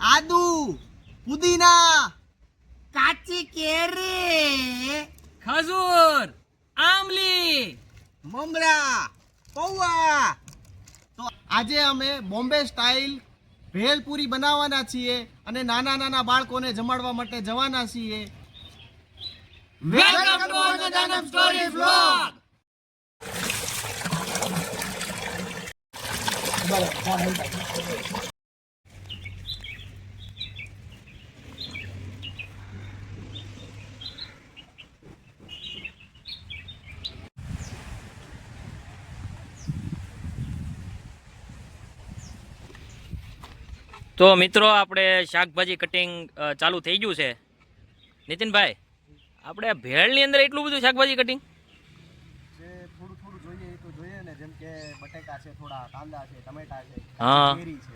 આદુ પુદીના. કાચી કેરી. ખજૂર આમલી મમરા પૌવા. તો આજે અમે બોમ્બે સ્ટાઇલ ભેલપુરી બનાવવાના છીએ અને નાના નાના બાળકોને જમાડવા માટે જવાના છીએ. Welcome to Annadanam story vlog તો મિત્રો આપણે શાકભાજી કટિંગ ચાલુ થઈ ગયું છે. નીતિનભાઈ આપણે ભેળની અંદર એટલું બધું શાકભાજી કટિંગ જે થોડું થોડું જોઈએ એ જોઈએ ને જેમ કે બટેકા છે થોડા કાંદા છે ટમેટા છે હા. કેરી છે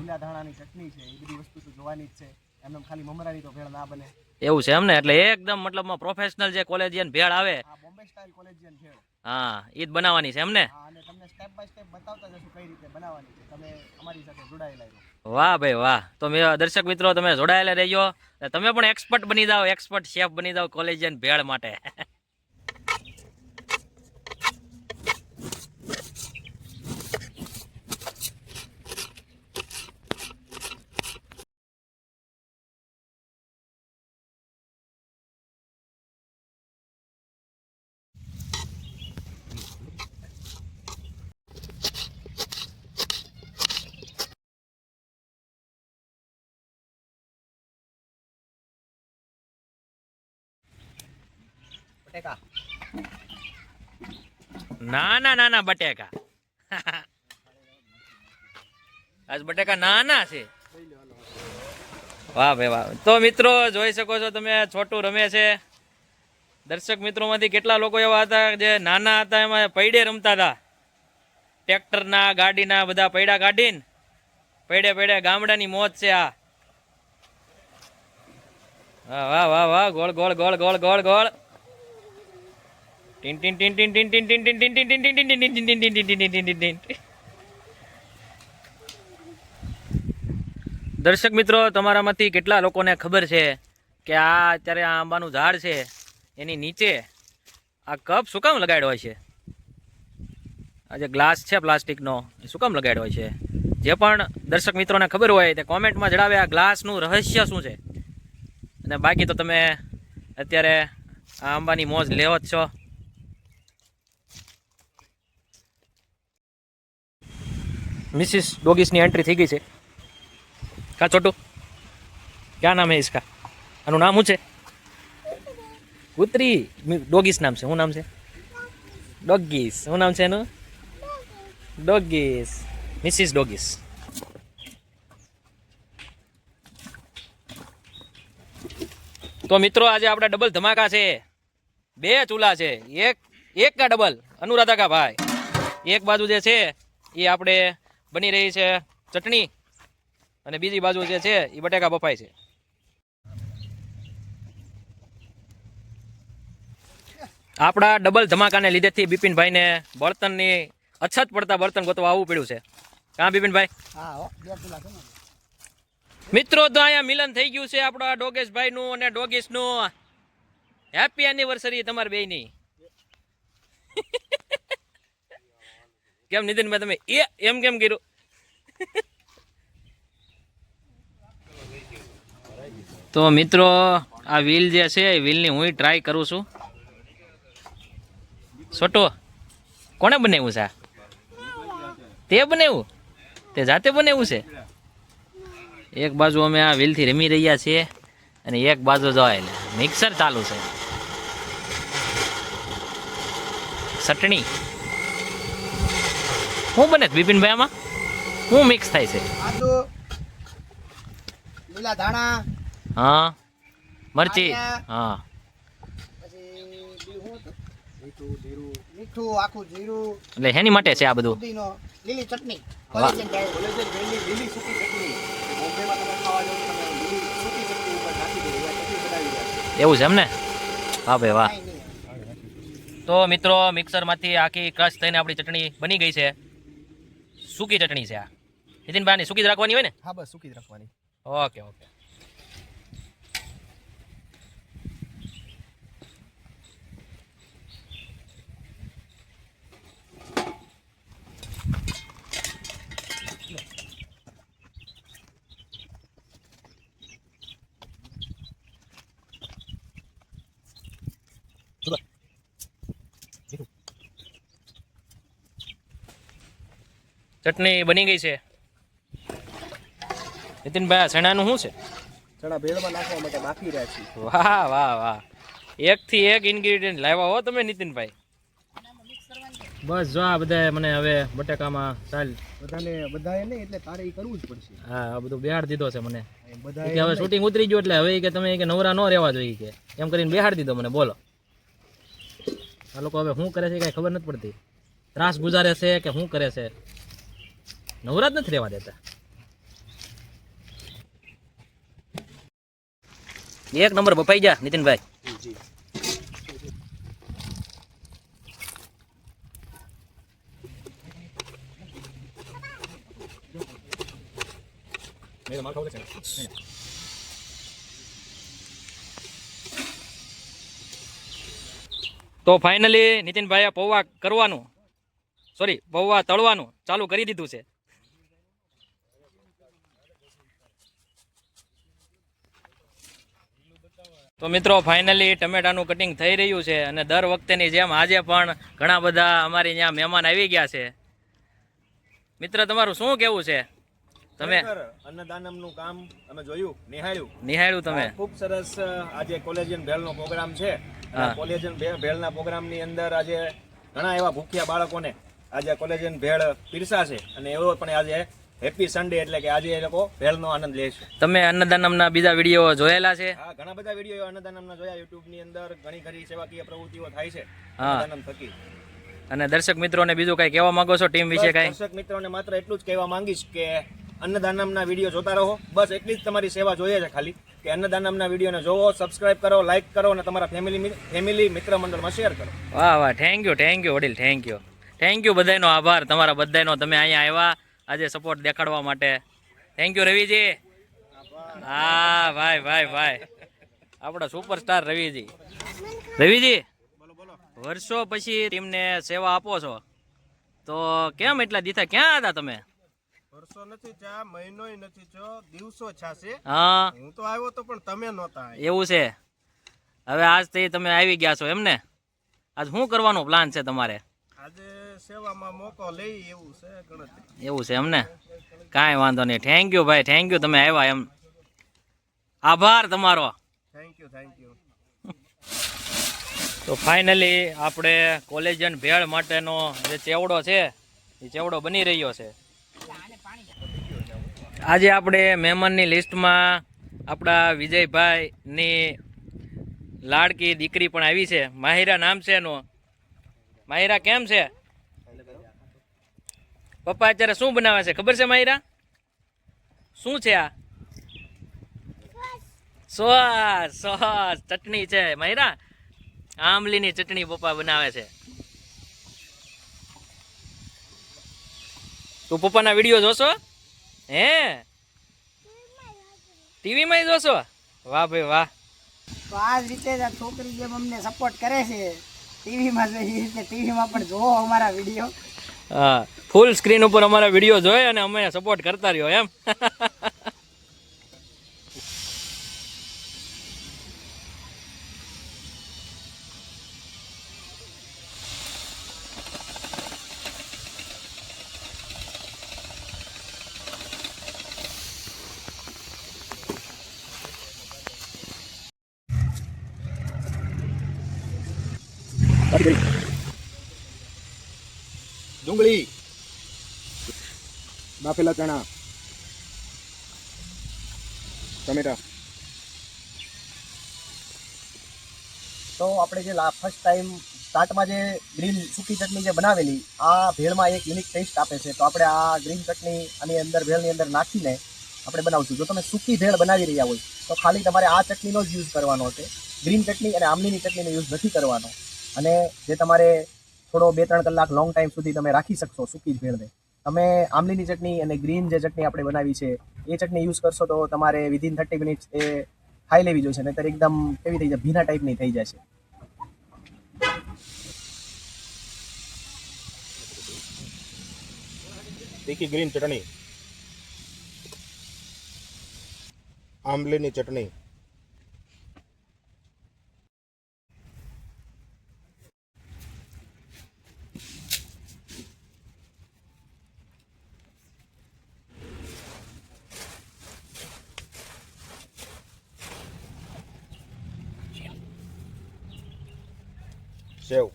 લીલા ધાણાની ચટણી છે એ બધી વસ્તુ તો જોવાની જ છે. એમને ખાલી મમરાની તો ભેળ ના બને. એવું છે એમને? એટલે એકદમ મતલબમાં પ્રોફેશનલ જે કોલેજિયન ભેળ આવે. Bombay style collegian bhel. હા એ જ બનાવવાની છે એમને અને તમને સ્ટેપ બાય સ્ટેપ બતાવતા જશું કઈ રીતે બનાવવાની છે. તમે અમારી સાથે જોડાયેલા રહો. વાહ ભાઈ વાહ. તો મેં દર્શક મિત્રો તમે જોડાયેલા રહેજો. તમે પણ એક્સપર્ટ બની જાઓ એક્સપર્ટ શેફ બની જાઓ કોલેજિયન ભેળ માટે. બટેકા. ના ના બટેકા. આજ બટેકા નાના છે. વાહ, ભાઈ, વાહ. તો મિત્રો, જોઈ શકો છો તમે, છોટું રમે છે. દર્શક મિત્રોમાંથી કેટલા લોકો એવા હતા જે નાના હતા, એમાં પૈડે રમતા હતા. ટ્રેક્ટરના, ગાડીના, બધા પૈડા કાઢીને, પૈડે પૈડે ગામડાની મોત છે આ. વાહ વાહ વાહ વાહ, ગોળ ગોળ ગોળ ગોળ ગોળ ગોળ. ટીન ટીન ટીન ટીન ટીન ટીન ટીન ટીન ટીન ટીન ટીન ટીન. દર્શક મિત્રો તમારામાંથી કેટલા લોકોને ખબર છે કે આ અત્યારે આ આંબાનું ઝાડ છે એની નીચે આ કપ શું કામ લગાડ્યો છે આ જે ગ્લાસ છે પ્લાસ્ટિકનો એ શું કામ લગાડ્યો હોય છે જે પણ દર્શક મિત્રોને ખબર હોય તે કોમેન્ટમાં જણાવે આ ગ્લાસનું રહસ્ય શું છે અને બાકી તો તમે અત્યારે આ આંબાની મોજ લેવો જ છો મિસિસ ડોગીસની એન્ટ્રી થઈ ગઈ છે. કા છોટું? ક્યાં નામ હે ઇસકા? આનું નામ શું છે? કૂતરી ડોગીસ નામ છે. શું નામ છે? ડોગીસ શું નામ છે એનું? ડોગીસ મિસિસ ડોગીસ તો મિત્રો, આજે આપણા ડબલ ધમાકા છે. બે ચૂલા છે. એક એક કા ડબલ અનુરાધા કા ભાઈ. એક બાજુ જે છે, એ આપણે બની રહી છે ચટણી. અને બીજી બાજુ જે છે એ બટેકા બફાય છે. આપણા ડબલ ધમાકાને લીધેથી બિપિનભાઈને બળતણની અછત પડતા બળતણ ગોતવા આવવું પડ્યું છે. કાં બિપિનભાઈ? મિત્રો તો અહીંયા મિલન થઈ ગયું છે આપણા ડોગેશભાઈનું અને ડોગીશનું. હેપી એનિવર્સરી તમારી બેયની. કેમ નીતિનભાઈ તમે એ એમ કેમ કર્યું? તો મિત્રો, આ વ્હીલ જે છે, એ વ્હીલની હું ટ્રાય કરું છું. છોટો કોણે બનાવ્યું છે તે બનાવ્યું? તે જાતે બનાવ્યું છે? એક બાજુ અમે આ વ્હીલથી રમી રહ્યા છીએ અને એક બાજુ જો મિક્સર ચાલુ છે. ચટણી. હું બને બિપિનભાઈ આમાં શું મિક્સ થાય છે. હા મરચી હા. એટલે હેની માટે છે આ બધું? ચટણી. એવું છે. એમને હા ભાઈ વાહ. તો મિત્રો મિક્સરમાંથી આખી ક્રશ થઈને આપણી ચટણી બની ગઈ છે. સૂકી ચટણી છે આ. નીતિનભાઈ સૂકી જ રાખવાની હોય ને? હા બસ સૂકી જ રાખવાની. Okay okay. ચટણી બની ગઈ છે. નીતિનભાઈ આ ચણાનું શું છે? ચણા ભેળમાં નાખવા માટે બાકી રહ્યા છે વાહ વાહ વાહ. એકથી એક ઇન્ગ્રીડિયન્ટ લાવ્યા હો તમે નીતિનભાઈ. બસ જો આ બધા મને હવે બટાકામાં ચાલ. બધાને બધાએ નહીં એટલે તારે એ કરવું જ પડશે. હા આ બધું બેહાડ દીધો છે મને. બધા કે હવે શૂટિંગ ઉતરી ગયું એટલે હવે કે તમે કે નવરા ન રહેવા જોઈએ કે. એમ કરીને બેહાડ દીધો મને બોલો. આ લોકો હવે શું કરે છે કઈ ખબર નથી પડતી. ત્રાસ ગુજારે છે કે શું કરે છે? નવરા જ નથી રહેવા દેતા. એક નંબર બપાઈ જા, નીતિનભાઈ. તો ફાઇનલી નીતિનભાઈએ પૌવા કરવાનું. સોરી પૌવા તળવાનું, ચાલુ કરી દીધું છે. તો મિત્રો ફાઇનલી ટમેટાનું કટિંગ થઈ રહ્યું છે અને દર વખતેની જેમ આજે પણ ઘણા બધા અમારી ત્યાં મહેમાન આવી ગયા છે. મિત્ર તમારું શું કેવું છે? તમે અન્નદાનમનું કામ અમે જોયું નિહાળ્યું. નિહાળ્યું તમે? ખૂબ સરસ આજે કોલેજિયન ભેળનો પ્રોગ્રામ છે. કોલેજિયન ભેળના પ્રોગ્રામની અંદર આજે ઘણા એવા ભૂખ્યા બાળકોને આજે કોલેજિયન ભેળ પીરસાશે. અને એવો પણ આજે હેપી સન્ડે એટલે કે આજે એ લોકો ભેળનો આનંદ લે છે. તમે અન્નદાનમના બીજા વીડિયો જોયેલા છે? હા ઘણા બધા વીડિયો અન્નદાનમના જોયા. યુટ્યુબની અંદર ઘણી ખરી સેવાકીય પ્રવૃત્તિઓ થાય છે. અન્નદાનમ થકી. અને દર્શક મિત્રોને બીજું કઈ કહેવા માંગો છો ટીમ વિશે કઈ? દર્શક મિત્રોને માત્ર એટલું જ કહેવા માંગીશ કે અન્નદાનમના વીડિયો જોતા રહો. બસ એટલી જ તમારી સેવા જોઈએ છે ખાલી. કે અન્નદાનમના વિડીયોને જોવો સબસ્ક્રાઇબ કરો લાઈક કરો અને તમારા ફેમિલી ફેમિલી મિત્ર મંડળમાં શેર કરો. વાહ વાહ. થેન્ક યુ થેન્ક યુ વડીલ. થેન્ક યુ થેન્ક યુ બધાનો આભાર. તમારા બધાનો તમે અહીંયા આવ્યા. આજે સપોર્ટ દેખાડવા માટે. Thank you Ravi ji. હા ભાઈ ભાઈ ભાઈ. આપણો સુપરસ્ટાર રવિજી. રવિજી વર્ષો પછી ટીમને સેવા આપો છો. તો કેમ એટલા દીથા? ક્યાં હતા તમે? વર્ષો નથી ચા મહિનોય નથી છો દિવસો છાશે હા. હું તો આવ્યો તો પણ તમે નહોતા એવું છે. હવે આજથી તમે આવી ગયા છો એમને? આજ શું કરવાનો પ્લાન છે તમારે? આજે સેવામાં મોકો લઈ એવું છે ગણતરી. એવું છે એમને? કાંઈ વાંધો નહીં. થેન્ક યુ ભાઈ થેન્ક યુ તમે આવ્યા એમ. આભાર તમારો. થેન્ક યુ થેન્ક યુ તો ફાઇનલી આપણે કોલેજિયન ભેળ માટેનો જે ચેવડો છે એ ચેવડો બની રહ્યો છે. આજે આપણે મહેમાનની લિસ્ટમાં આપણા વિજયભાઈની લાડકી દીકરી પણ આવી છે. માહિરા નામ છે એનું. માહિરા કેમ છે? પપ્પા અત્યારે શું બનાવે છે? ખબર છે માહિરા શું છે આ? સોસ સોસ, ચટણી છે. માહિરા આમલીની ચટણી પપ્પા બનાવે છે. તું પપ્પાના વીડિયો જોશો? હે? ટીવીમાં જોશો? વાહ ભાઈ, વાહ. તો આ રીતે છોકરી જેમ અમને સપોર્ટ કરે છે. ટીવીમાં જોઈએ છે. ટીવીમાં પણ જોવો અમારા વીડિયો. હા ફૂલ સ્ક્રીન ઉપર અમારા વીડિયો જોઈ અને અમે સપોર્ટ કરતા રહ્યો, એમ? ડુંગળી. બાફેલા ચણા. ટમેટા. તો આપણે જે ફર્સ્ટ ટાઈમ સ્ટાર્ટમાં જે ગ્રીન સૂકી ચટણી જે બનાવેલી, આ ભેળમાં એક યુનિક ટેસ્ટ આપે છે. તો આપણે આ ગ્રીન ચટણી આની અંદર, ભેળની અંદર નાખીને આપણે બનાવશું. જો તમે સૂકી ભેળ બનાવી રહ્યા હોય, તો ખાલી તમારે આ ચટણીનો જ યુઝ કરવાનો છે ગ્રીન ચટણી અને આમલીની ચટણીનો યુઝ નથી કરવાનો. અને જે તમારે થોડો બે ત્રણ કલાક લોંગ ટાઈમ સુધી તમે રાખી શકશો સૂકી જ ભેળને. તમે આમલીની ચટણી અને ગ્રીન જે ચટણી આપણે બનાવી છે, એ ચટણી યુઝ કરશો તો તમારે વિધિન થર્ટી મિનિટ્સ એ ખાઈ લેવી જોઈશે, નહીતર એકદમ કેવી થઈ જાય ભીના ટાઈપની થઈ જશે. તીખી ગ્રીન ચટણી. આંબલીની ચટણી સેવ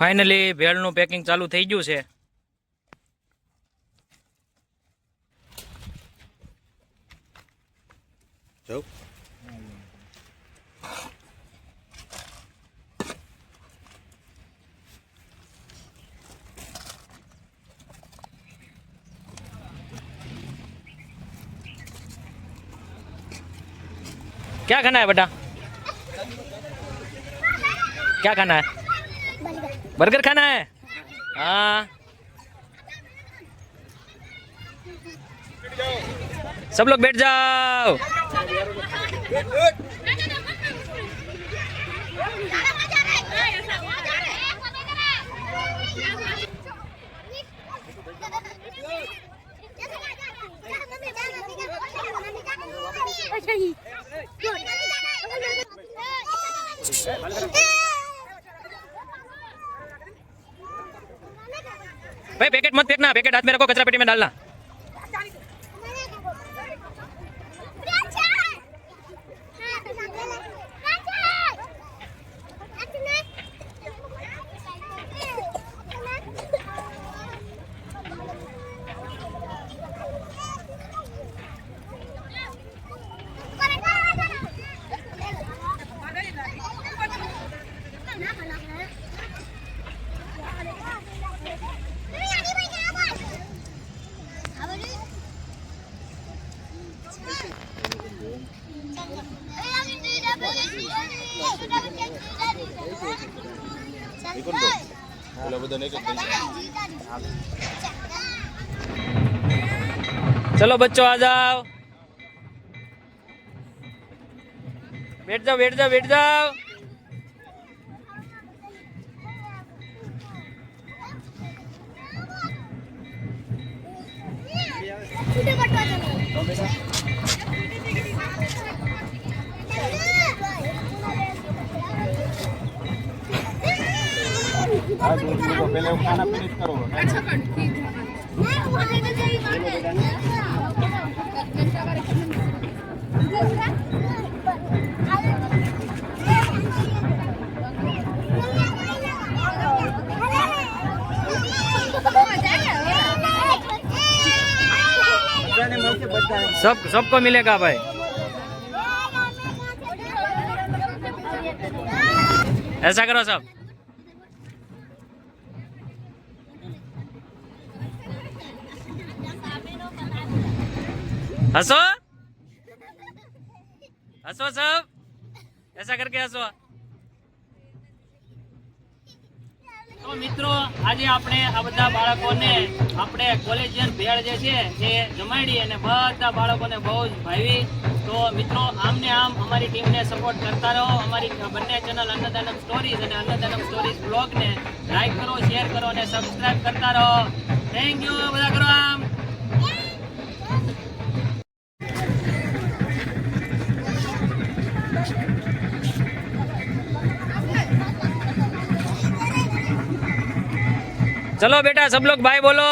ફાઇનલી ભેળનું પેકિંગ ચાલુ થઈ ગયું છે સેવ क्या खाना है बेटा क्या खाना है बर्गर खाना है हाँ सब लोग बैठ जाओ भाई पैकेट मत फेंकना पैकेट हाथ में रखो कचरा पेटी में डालना चलो बच्चों आ जाओ। बैठ जाओ बैठ जाओ बैठ जाओ। आज उनको पहले खाना फिनिश करो अच्छा कर ठीक है सब सबको मिलेगा भाई ऐसा करो सब हंसो हंसो सब ऐसा करके हंसो તો મિત્રો આજે આપણે આ બધા બાળકોને આપણે કોલેજિયન ભેળ જે છે એ જમાડી અને બધા બાળકોને બહુ જ ભાવી તો મિત્રો આમને આમ અમારી ટીમને સપોર્ટ કરતા રહો અમારી બંને ચેનલ અન્નદાનમ સ્ટોરીઝ અને અન્નદાનમ સ્ટોરીઝ બ્લોગને લાઈક કરો શેર કરો અને સબસ્ક્રાઇબ કરતા રહો થેન્ક યુ બધા કરો ચલો બેટા સબ લોગ ભાઈ બોલો.